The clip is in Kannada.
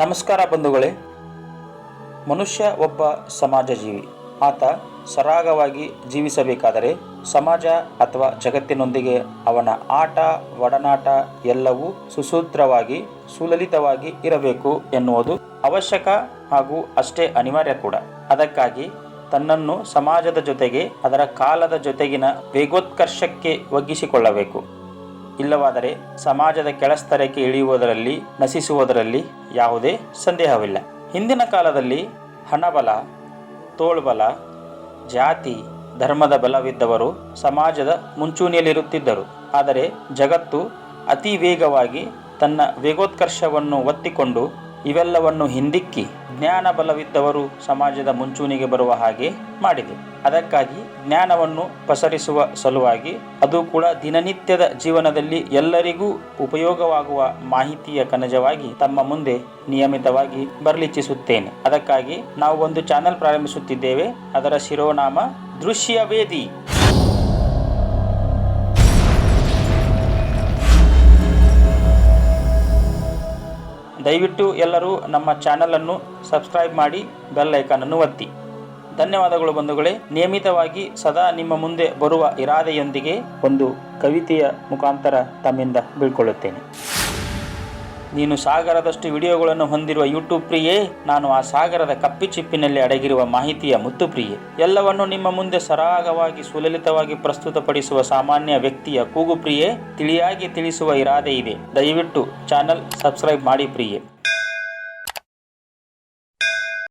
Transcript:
ನಮಸ್ಕಾರ ಬಂಧುಗಳೇ. ಮನುಷ್ಯ ಒಬ್ಬ ಸಮಾಜ ಜೀವಿ ಆತ ಸರಾಗವಾಗಿ ಜೀವಿಸಬೇಕಾದರೆ ಸಮಾಜ ಅಥವಾ ಜಗತ್ತಿನೊಂದಿಗೆ ಅವನ ಆಟ, ಒಡನಾಟ ಎಲ್ಲವೂ ಸುಸೂತ್ರವಾಗಿ, ಸುಲಲಿತವಾಗಿ ಇರಬೇಕು ಎನ್ನುವುದು ಅವಶ್ಯಕ ಹಾಗೂ ಅಷ್ಟೇ ಅನಿವಾರ್ಯ ಕೂಡ. ಅದಕ್ಕಾಗಿ ತನ್ನನ್ನು ಸಮಾಜದ ಜೊತೆಗೆ ಅದರ ಕಾಲದ ಜೊತೆಗಿನ ವೇಗೋತ್ಕರ್ಷಕ್ಕೆ ಒಗ್ಗಿಸಿಕೊಳ್ಳಬೇಕು. ಇಲ್ಲವಾದರೆ ಸಮಾಜದ ಕೆಳಸ್ತರಕ್ಕೆ ಇಳಿಯುವುದರಲ್ಲಿ, ನಶಿಸುವುದರಲ್ಲಿ ಯಾವುದೇ ಸಂದೇಹವಿಲ್ಲ. ಹಿಂದಿನ ಕಾಲದಲ್ಲಿ ಹಣಬಲ, ತೋಳ್ಬಲ, ಜಾತಿ, ಧರ್ಮದ ಬಲವಿದ್ದವರು ಸಮಾಜದ ಮುಂಚೂಣಿಯಲ್ಲಿರುತ್ತಿದ್ದರು. ಆದರೆ ಜಗತ್ತು ಅತಿ ವೇಗವಾಗಿ ತನ್ನ ವೇಗೋತ್ಕರ್ಷವನ್ನು ಒತ್ತಿಕೊಂಡು ಇವೆಲ್ಲವನ್ನು ಹಿಂದಿಕ್ಕಿ ಜ್ಞಾನ ಬಲವಿದ್ದವರು ಸಮಾಜದ ಮುಂಚೂಣಿಗೆ ಬರುವ ಹಾಗೆ ಮಾಡಿದೆ. ಅದಕ್ಕಾಗಿ ಜ್ಞಾನವನ್ನು ಪಸರಿಸುವ ಸಲುವಾಗಿ ಅದು ಕೂಡ ದಿನನಿತ್ಯದ ಜೀವನದಲ್ಲಿ ಎಲ್ಲರಿಗೂ ಉಪಯೋಗವಾಗುವ ಮಾಹಿತಿಯ ಕನಜವಾಗಿ ತಮ್ಮ ಮುಂದೆ ನಿಯಮಿತವಾಗಿ ಬರಲಿಚ್ಛಿಸುತ್ತೇನೆ ಅದಕ್ಕಾಗಿ ನಾವು ಒಂದು ಚಾನೆಲ್ ಪ್ರಾರಂಭಿಸುತ್ತಿದ್ದೇವೆ. ಅದರ ಶಿರೋನಾಮ ದೃಶ್ಯ ವೇದಿ ದಯವಿಟ್ಟು ಎಲ್ಲರೂ ನಮ್ಮ ಚಾನಲನ್ನು ಸಬ್ಸ್ಕ್ರೈಬ್ ಮಾಡಿ ಬೆಲ್ ಐಕಾನನ್ನು ಒತ್ತಿ. ಧನ್ಯವಾದಗಳು ಬಂಧುಗಳೇ. ನಿಯಮಿತವಾಗಿ ಸದಾ ನಿಮ್ಮ ಮುಂದೆ ಬರುವ ಇರಾದೆಯೊಂದಿಗೆ ಒಂದು ಕವಿತೆಯ ಮುಖಾಂತರ ತಮ್ಮಿಂದ ಬೀಳ್ಕೊಳ್ಳುತ್ತೇನೆ. ನೀನು ಸಾಗರದಷ್ಟು ವಿಡಿಯೋಗಳನ್ನು ಹೊಂದಿರುವ ಯೂಟ್ಯೂಬ್ ಪ್ರಿಯೇ, ನಾನು ಆ ಸಾಗರದ ಕಪ್ಪಿಚಿಪ್ಪಿನಲ್ಲಿ ಅಡಗಿರುವ ಮಾಹಿತಿಯ ಮುತ್ತು ಪ್ರಿಯೆ. ಎಲ್ಲವನ್ನು ನಿಮ್ಮ ಮುಂದೆ ಸರಾಗವಾಗಿ ಸುಲಲಿತವಾಗಿ ಪ್ರಸ್ತುತಪಡಿಸುವ ಸಾಮಾನ್ಯ ವ್ಯಕ್ತಿಯ ಕೂಗು ಪ್ರಿಯೆ, ತಿಳಿಯಾಗಿ ತಿಳಿಸುವ ಇರಾದೆ ಇದೆ. ದಯವಿಟ್ಟು ಚಾನಲ್ ಸಬ್ಸ್ಕ್ರೈಬ್ ಮಾಡಿ ಪ್ರಿಯೆ.